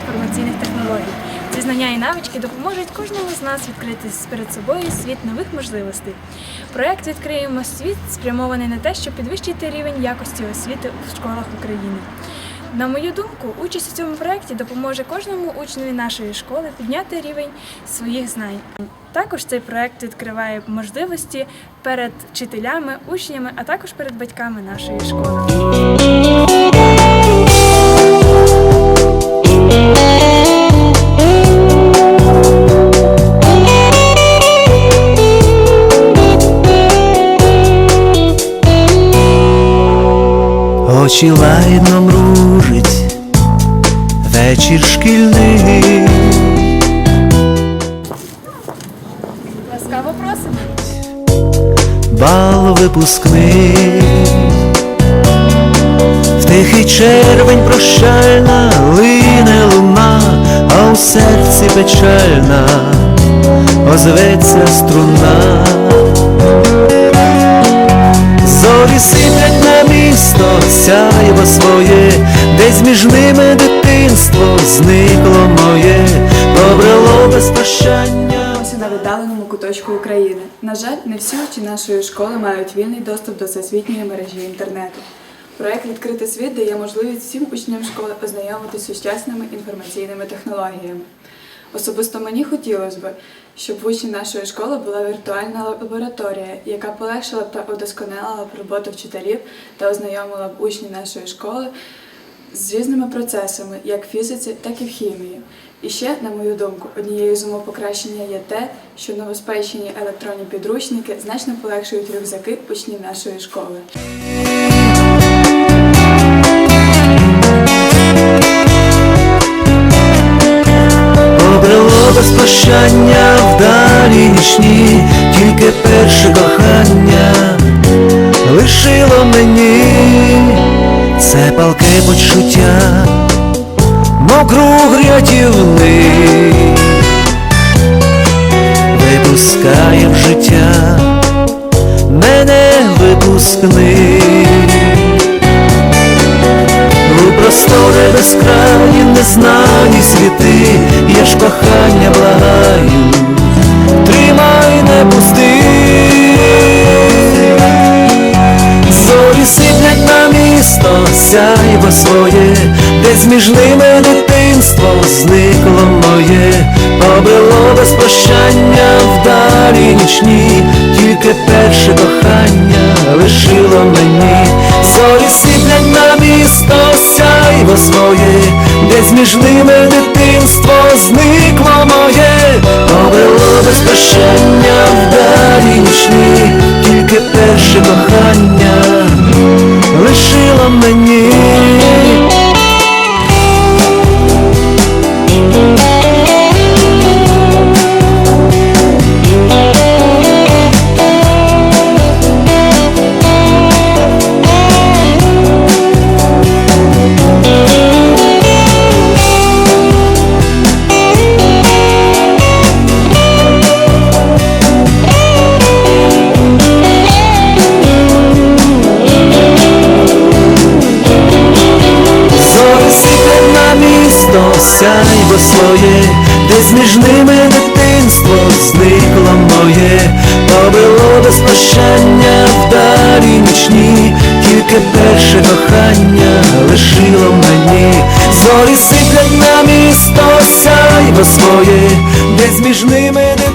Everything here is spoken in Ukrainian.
інформаційних технологій. Ці знання і навички допоможуть кожному з нас відкрити перед собою світ нових можливостей. Проект Відкриємо світ спрямований на те, щоб підвищити рівень якості освіти у школах України. На мою думку, участь у цьому проєкті допоможе кожному учневі нашої школи підняти рівень своїх знань. Також цей проєкт відкриває можливості перед вчителями, учнями, а також перед батьками нашої школи. Очі лайно мружить, вечір шкільний, Ласкаво просимо! бал випускний, в тихий червень прощальна лине луна, а у серці печальна озветься струна. Зорі сиплять місто, сяйво своє, десь між ними дитинство зникло моє, побрело без прощання. На віддаленому куточку України. На жаль, не всі учні нашої школи мають вільний доступ до всесвітньої мережі інтернету. Проект Відкритий світ дає можливість всім учням школи ознайомитися з сучасними інформаційними технологіями. Особисто мені хотілося б, щоб в учнів нашої школи була віртуальна лабораторія, яка полегшила та удосконалила б роботу вчителів та ознайомила б учнів нашої школи з різними процесами, як в фізиці, так і в хімії. І ще, на мою думку, однією з умов покращення є те, що новоспечені електронні підручники значно полегшують рюкзаки учнів нашої школи. Прощання вдалі нічні, тільки перше кохання лишило мені це палке почуття, мов круг випускає в життя мене випускний. У простори безкраї незнані світи, я ж кохання благаю, тримай не пусти. Зорі сиплять на місто, сяйво своє, десь між ними дитинство зникло моє, побрело без прощання вдалі нічні, тільки перше кохання лишило мені, зорі сиплять на місто, сяйво своє, десь між ними дитинство зникло моє, побрело без прощання сяйво своє, десь між ними дитинство зникло моє, побило без прощання вдалі нічні, тільки перше кохання лишило мені, зорі сиплять на місто, сяйво своє, десь між ними дитинство